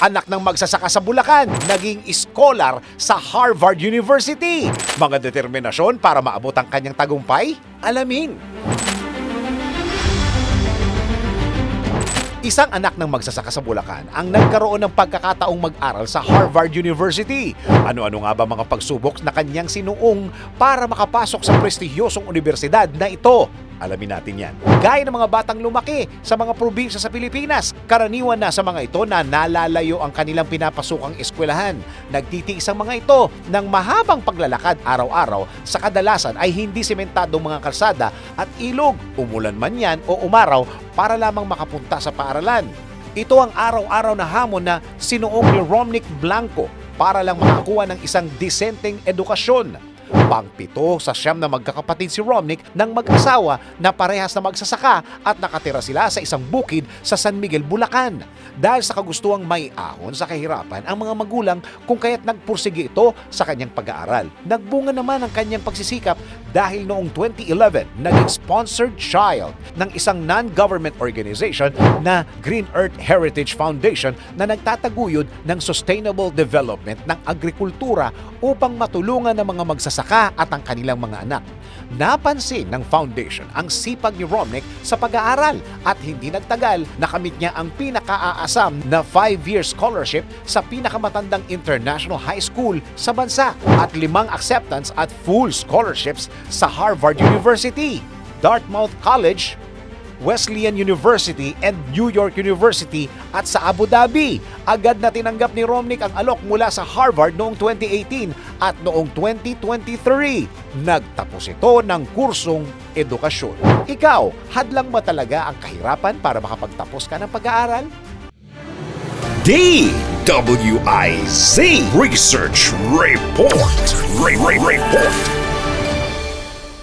anak ng magsasaka sa Bulacan, naging scholar sa Harvard University. Mga determinasyon para maabot ang kanyang tagumpay? Alamin. Isang anak ng magsasaka sa Bulacan ang nagkaroon ng pagkakataong mag-aral sa Harvard University. Ano-ano nga ba mga pagsubok na kanyang sinuong para makapasok sa prestigyosong universidad na ito? Alamin natin yan. Gaya ng mga batang lumaki sa mga probinsya sa Pilipinas, karaniwan na sa mga ito na nalalayo ang kanilang pinapasukang eskwelahan. Nagtitiis ang mga ito ng mahabang paglalakad araw-araw sa kadalasan ay hindi sementadong mga kalsada at ilog, umulan man yan o umaraw para lamang makapunta sa paaralan. Ito ang araw-araw na hamon na sinuong ni Romnick Blanco para lang makakuha ng isang disenteng edukasyon. Pangpito sa siyam na magkakapatid si Romnick ng mag-asawa na parehas na magsasaka at nakatira sila sa isang bukid sa San Miguel, Bulacan. Dahil sa kagustuang may ahon sa kahirapan ang mga magulang kung kaya't nagpursige ito sa kanyang pag-aaral. Nagbunga naman ang kanyang pagsisikap dahil noong 2011 naging sponsored child ng isang non-government organization na Green Earth Heritage Foundation na nagtataguyod ng sustainable development ng agrikultura upang matulungan ng mga magsasaka at ang kanilang mga anak. Napansin ng foundation ang sipag ni Romnick sa pag-aaral at hindi nagtagal nakamit niya ang pinakaaasam na 5-year scholarship sa pinakamatandang international high school sa bansa at limang acceptance at full scholarships sa Harvard University, Dartmouth College, Wesleyan University and New York University at sa Abu Dhabi. Agad na tinanggap ni Romnick ang alok mula sa Harvard noong 2018 at noong 2023. Nagtapos ito ng kursong edukasyon. Ikaw, hadlang ba talaga ang kahirapan para makapagtapos ka ng pag-aaral? DWIZ Research Report. Re- Re- Report.